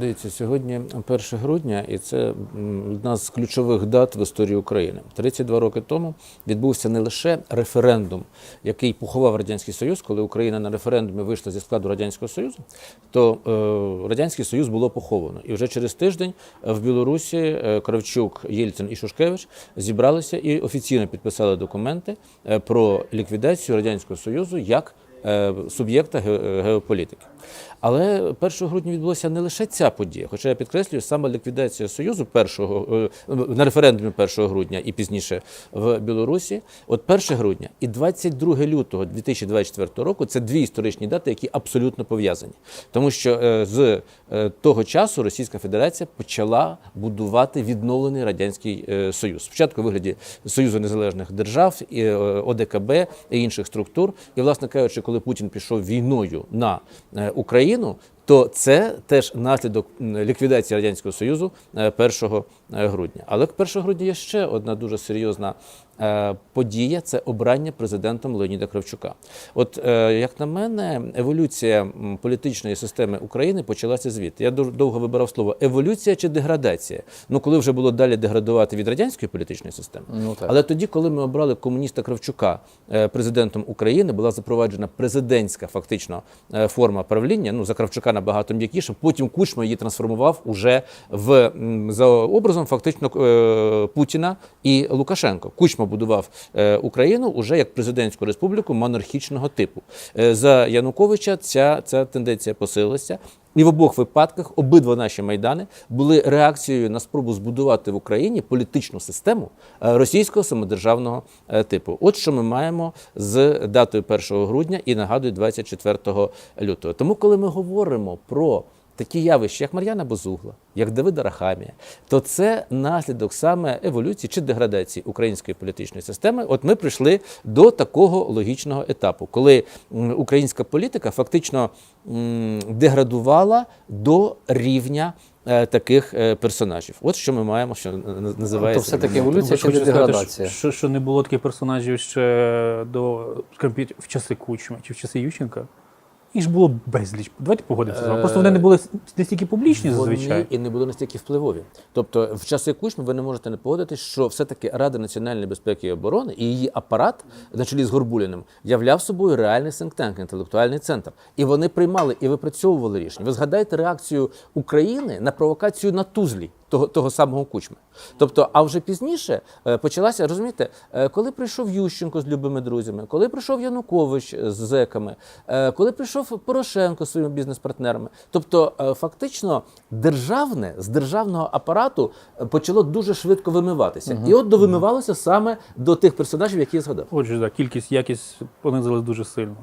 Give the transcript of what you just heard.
Дивіться, сьогодні 1 грудня, і це одна з ключових дат в історії України. 32 роки тому відбувся не лише референдум, який поховав радянський союз, коли Україна на референдумі вийшла зі складу радянського союзу, то е, радянський союз було поховано. І вже через тиждень в Білорусі е, Кравчук, Єльцин і Шушкевич зібралися і офіційно підписали документи е, про ліквідацію радянського союзу як е, суб'єкта геополітики. Але 1 грудня відбулася не лише ця подія, хоча я підкреслюю, саме ліквідація Союзу 1, е, на референдумі 1 грудня і пізніше в Білорусі. От 1 грудня і 22 лютого 2024 року це дві історичні дати, які абсолютно пов'язані. Тому що е, з е, того часу Російська Федерація почала будувати відновлений Радянський е, Союз. Спочатку у вигляді Союзу Незалежних Держав, е, ОДКБ і інших структур. І, власне кажучи, коли Путін пішов війною на е, Україну, то це теж наслідок ліквідації радянського союзу е, 1 грудня. Але 1 грудня є ще одна дуже серйозна е, подія: це обрання президентом Леоніда Кравчука. От е, як на мене, еволюція політичної системи України почалася звідти. Я довго вибирав слово еволюція чи деградація. Ну коли вже було далі деградувати від радянської політичної системи. Ну, так. Але тоді, коли ми обрали комуніста Кравчука е, президентом України, була запроваджена президентська фактично е, форма правління. Ну за Кравчука набагато м'якіша. Потім Кучма її трансформував уже в за образом фактично е, Путіна і Лукашенко. Кучма будував е, Україну уже як президентську республіку монархічного типу. Е, За Януковича ця, ця тенденція посилилася. І в обох випадках обидва наші майдани були реакцією на спробу збудувати в Україні політичну систему е, російського самодержавного е, типу. От що ми маємо з датою 1 грудня і нагадую 24 лютого. Тому, коли ми говоримо про такі явища, як Мар'яна Бозугла, як Давида Рахамія, то це наслідок саме еволюції чи деградації української політичної системи. От ми прийшли до такого логічного етапу, коли українська політика фактично деградувала до рівня. е, Таких е, персонажів, от що ми маємо, що н- називається То все-таки еволюція чи деградація? Що, що не було таких персонажів ще до скажімо, в часи Кучма чи в часи Ющенка. Їх ж було безліч. Давайте погодимося з вами. Просто вони не були настільки публічні зазвичай. І не були настільки впливові. Тобто, в часи Кучми ви не можете не погодитись, що все-таки Рада національної безпеки і оборони і її апарат, на чолі з Горбуліним, являв собою реальний синктенк, інтелектуальний центр. І вони приймали і випрацьовували рішення. Ви згадайте реакцію України на провокацію на Тузлі. Того, того самого кучми. Тобто, а вже пізніше е, почалася, розумієте, е, коли прийшов Ющенко з любими друзями, коли прийшов Янукович з зеками, е, коли прийшов Порошенко з своїми бізнес-партнерами. Тобто, фактично, державне з державного апарату почало дуже швидко вимиватися. І от довимивалося саме до тих персонажів, які я згадав. Отже, да, кількість, якість понизилась дуже сильно.